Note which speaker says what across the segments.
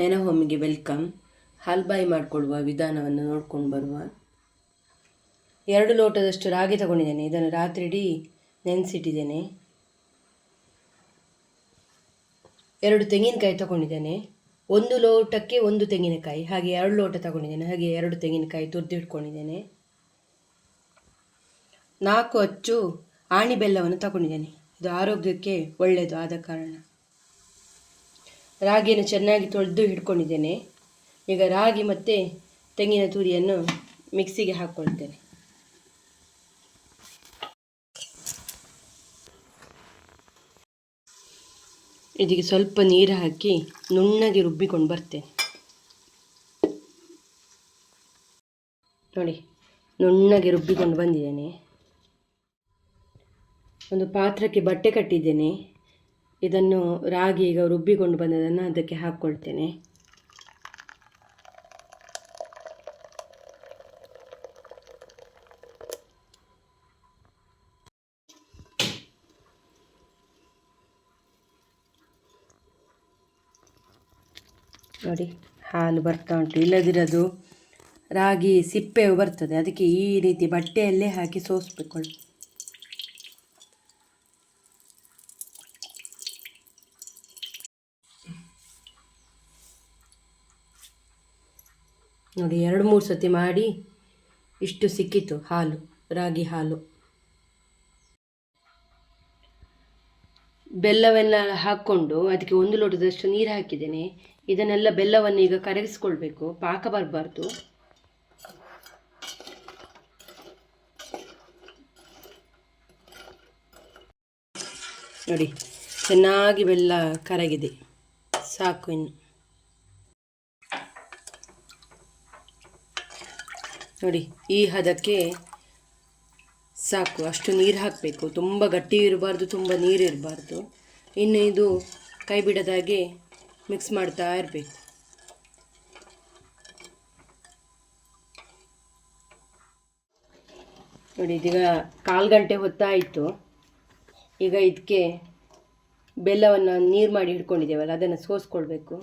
Speaker 1: ನಯನ ಹೋಮಿಗೆ welcome. ಹಾಲ್ಬಾಯಿ ಮಾಡಿಕೊಳ್ಳುವ ವಿಧಾನವನ್ನು ನೋಡ್ಕೊಂಡು ಬರುವ. ಎರಡು ಲೋಟದಷ್ಟು ರಾಗಿ ತಗೊಂಡಿದ್ದೇನೆ. ಇದನ್ನು ರಾತ್ರಿ ಇಡೀ ನೆನೆಸಿಟ್ಟಿದ್ದೇನೆ. ಎರಡು ತೆಂಗಿನಕಾಯಿ ತಗೊಂಡಿದ್ದೇನೆ. ಒಂದು ಲೋಟಕ್ಕೆ ಒಂದು ತೆಂಗಿನಕಾಯಿ. ಹಾಗೆ ಎರಡು ಲೋಟ ತಗೊಂಡಿದ್ದೇನೆ. ಹಾಗೆ ಎರಡು ತೆಂಗಿನಕಾಯಿ ತುರಿದಿಟ್ಕೊಂಡಿದ್ದೇನೆ. ನಾಲ್ಕು ಅಚ್ಚು ಆಣಿ ಬೆಲ್ಲವನ್ನು ತಗೊಂಡಿದ್ದೇನೆ. ಇದು ಆರೋಗ್ಯಕ್ಕೆ ಒಳ್ಳೆಯದು. ಆದ ಕಾರಣ. ರಾಗಿಯನ್ನು ಚೆನ್ನಾಗಿ ತೊಳೆದು ಹಿಡ್ಕೊಂಡಿದ್ದೇನೆ. ಈಗ ರಾಗಿ ಮತ್ತು ತೆಂಗಿನ ತುರಿಯನ್ನು ಮಿಕ್ಸಿಗೆ ಹಾಕ್ಕೊಳ್ತೇನೆ ಇದಕ್ಕೆ ಸ್ವಲ್ಪ ನೀರು ಹಾಕಿ ನುಣ್ಣಗೆ ರುಬ್ಬಿಕೊಂಡು ಬರ್ತೇನೆ. ನೋಡಿ, ನುಣ್ಣಗೆ ರುಬ್ಬಿಕೊಂಡು ಬಂದಿದ್ದೇನೆ. ಒಂದು ಪಾತ್ರಕ್ಕೆ ಬಟ್ಟೆ ಕಟ್ಟಿದ್ದೇನೆ. ಇದನ್ನು ರಾಗಿ ಈಗ ರುಬ್ಬಿಕೊಂಡು ಬಂದದನ್ನು ಅದಕ್ಕೆ ಹಾಕ್ಕೊಳ್ತೇನೆ. ನೋಡಿ, ಹಾಲು ಬರ್ತಾ ಉಂಟು. ಇಲ್ಲದಿರೋದು ರಾಗಿ ಸಿಪ್ಪೆ ಬರ್ತದೆ. ಅದಕ್ಕೆ ಈ ರೀತಿ ಬಟ್ಟೆಯಲ್ಲೇ ಹಾಕಿ ಸೋಸಬೇಕು. ನೋಡಿ, ಎರಡು ಮೂರು ಸತಿ ಮಾಡಿ ಇಷ್ಟು ಸಿಕ್ಕಿತು, ಹಾಲು, ರಾಗಿ ಹಾಲು. ಬೆಲ್ಲವನ್ನು ಹಾಕ್ಕೊಂಡು ಅದಕ್ಕೆ ಒಂದು ಲೋಟದಷ್ಟು ನೀರು ಹಾಕಿದ್ದೇನೆ. ಇದನ್ನೆಲ್ಲ ಬೆಲ್ಲವನ್ನು ಈಗ ಕರಗಿಸ್ಕೊಳ್ಬೇಕು, ಪಾಕ ಬರಬಾರ್ದು. ನೋಡಿ, ಚೆನ್ನಾಗಿ ಬೆಲ್ಲ ಕರಗಿದೆ, ಸಾಕು ಇನ್ನು. ನೋಡಿ, ಈ ಹದಕ್ಕೆ ಸಾಕು. ಅಷ್ಟು ನೀರು ಹಾಕಬೇಕು. ತುಂಬ ಗಟ್ಟಿ ಇರಬಾರ್ದು, ತುಂಬ ನೀರು ಇರಬಾರ್ದು. ಇನ್ನು ಇದು ಕೈ ಬಿಡದಾಗೆ ಮಿಕ್ಸ್ ಮಾಡ್ತಾ ಇರಬೇಕು. ನೋಡಿ, ಇದೀಗ ಕಾಲು ಗಂಟೆ ಹೊತ್ತಾಯಿತು ಈಗ ಇದಕ್ಕೆ ಬೆಲ್ಲವನ್ನು ನೀರು ಮಾಡಿ ಹಿಡ್ಕೊಂಡಿದ್ದೇವಲ್ಲ, ಅದನ್ನು ಸೋಸ್ಕೊಳ್ಬೇಕು.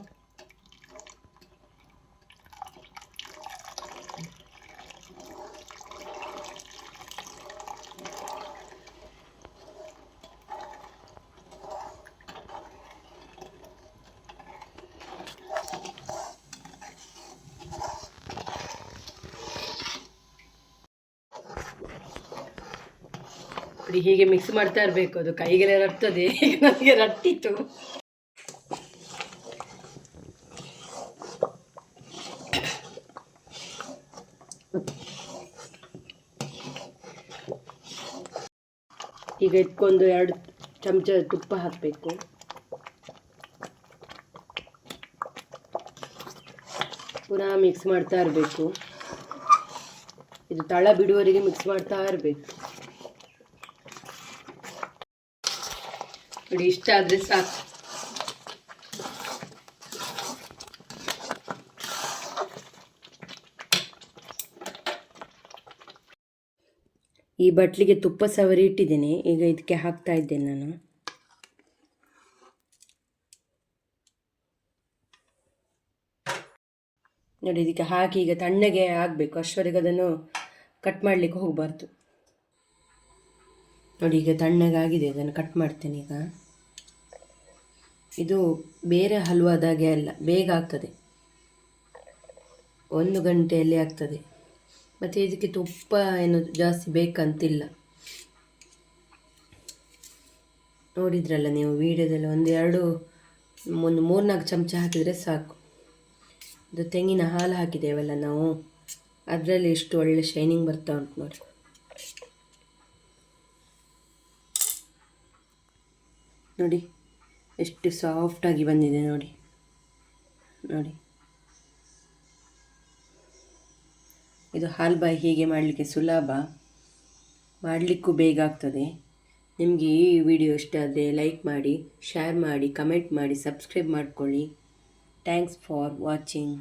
Speaker 1: ನೋಡಿ ಹೀಗೆ ಮಿಕ್ಸ್ ಮಾಡ್ತಾ ಇರಬೇಕು. ಅದು ಕೈಗೆಲ್ಲ ರಟ್ತದೆ. ನನಗೆ ರಟ್ಟಿತ್ತು. ಈಗ ಇಟ್ಕೊಂಡು ಎರಡು ಚಮಚ ತುಪ್ಪ ಹಾಕಬೇಕು. ಪುನಃ ಮಿಕ್ಸ್ ಮಾಡ್ತಾ ಇರಬೇಕು. ಇದು ತಳ ಬಿಡುವರಿಗೆ ಮಿಕ್ಸ್ ಮಾಡ್ತಾ ಇರಬೇಕು. ನೋಡಿ ಇಷ್ಟ ಆದರೆ ಸಾಕು. ಈ ಬಟ್ಲಿಗೆ ತುಪ್ಪ ಸವರಿ ಇಟ್ಟಿದ್ದೀನಿ. ಈಗ ಇದಕ್ಕೆ ಹಾಕ್ತಾ ಇದ್ದೇನೆ ನಾನು. ನೋಡಿ, ಇದಕ್ಕೆ ಹಾಕಿ ಈಗ ತಣ್ಣಗೆ ಆಗಬೇಕು ಅಷ್ಟವರೆಗೆ ಅದನ್ನು ಕಟ್ ಮಾಡಲಿಕ್ಕೆ ಹೋಗಬಾರ್ದು. ನೋಡಿ, ಈಗ ತಣ್ಣಗಾಗಿದೆ ಇದನ್ನು ಕಟ್ ಮಾಡ್ತೇನೆ ಈಗ. ಇದು ಬೇರೆ ಹಲ್ವಾದಾಗೆ ಅಲ್ಲ, ಬೇಗ ಆಗ್ತದೆ. ಒಂದು ಗಂಟೆಯಲ್ಲಿ ಆಗ್ತದೆ. ಮತ್ತು ಇದಕ್ಕೆ ತುಪ್ಪ ಏನು ಜಾಸ್ತಿ ಬೇಕಂತಿಲ್ಲ. ನೋಡಿದ್ರಲ್ಲ ನೀವು ವೀಡಿಯೋದಲ್ಲಿ ಒಂದು ಎರಡು, ಒಂದು ಮೂರ್ನಾಲ್ಕು ಚಮಚ ಹಾಕಿದರೆ ಸಾಕು. ಇದು ತೆಂಗಿನ ಹಾಲು ಹಾಕಿದ್ದೇವಲ್ಲ ನಾವು, ಅದರಲ್ಲಿ ಎಷ್ಟು ಒಳ್ಳೆ ಶೈನಿಂಗ್ ಬರ್ತಾ ಉಂಟು ನೋಡಿ. ನೋಡಿ, ಎಷ್ಟು ಸಾಫ್ಟಾಗಿ ಬಂದಿದೆ ನೋಡಿ ನೋಡಿ. ಇದು ಹಾಲ್ಬಾಯಿ ಹೀಗೆ ಮಾಡಲಿಕ್ಕೆ ಸುಲಭ. ಮಾಡಲಿಕ್ಕೂ ಬೇಗ ಆಗ್ತದೆ. ನಿಮಗೆ ಈ ವಿಡಿಯೋ ಇಷ್ಟ ಆದರೆ ಲೈಕ್ ಮಾಡಿ ಶೇರ್ ಮಾಡಿ ಕಮೆಂಟ್ ಮಾಡಿ ಸಬ್ಸ್ಕ್ರೈಬ್ ಮಾಡಿಕೊಳ್ಳಿ. Thanks for watching